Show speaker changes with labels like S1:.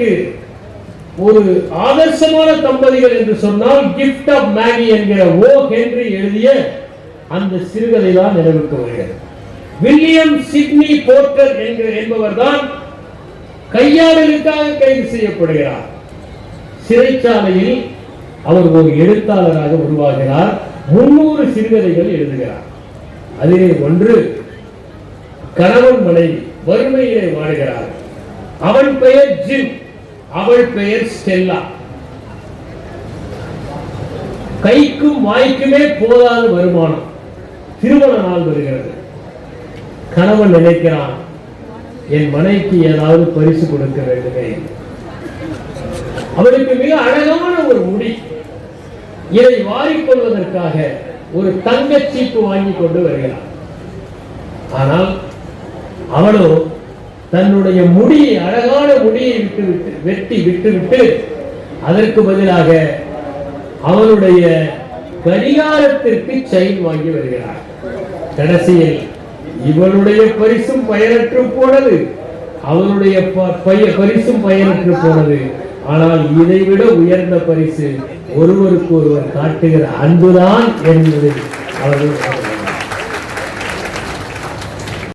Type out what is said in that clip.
S1: இதற்கு ஒரு ஆதர்சமான தம்பதிகள் என்று சொன்னால் கிஃப்ட் ஆஃப் மேகி என்கிற ஓ ஹென்றி எழுதிய அந்த சிறுகதை தான் நினைவுக்கு வருகிறது. வில்லியம் சிட்னி போர்ட்டர் என்கிற என்பவர் தான் கையாடலுக்காக கைது செய்யப்படுகிறார். சிறைச்சாலையில் அவர் ஒரு எழுத்தாளராக உருவாகிறார். முன்னூறு சிறுகதைகள் எழுதுகிறார். அதிலே ஒன்று கணவன் மனைவி வறுமையிலே வாழுகிறார் அவன் பெயர் ஜிம். அவள் பெயர் ஸ்டெல்லா. கைக்கும் வாய்க்குமே போதாத வருமானம். திருமண நாள் வருகிறது. கணவன் நினைக்கிறான் என் மனைவிக்கு ஏதாவது பரிசு கொடுக்க வேண்டுமே. அவளுக்கு மிக அழகான ஒரு முடி. இதை வாரிக்கொள்வதற்காக ஒரு தங்கச் சீப்பு வாங்கி கொண்டு வருகிறார் ஆனால் அவளோ தன்னுடைய முடியை அழகான முடியை விட்டு விட்டு வெட்டி விட்டு விட்டு அதற்கு பதிலாக அவனுடைய கடிகாரத்திற்கு செயின் வாங்கி வருகிறார். கடைசியில் இவனுடைய பரிசும் பயனற்று போனது. அவனுடைய ப- பரிசும் பயனற்று போனது. ஆனால் இதைவிட உயர்ந்த பரிசு ஒருவருக்கு ஒருவர் காட்டுகிற அன்புதான் என்பது அவர்கள்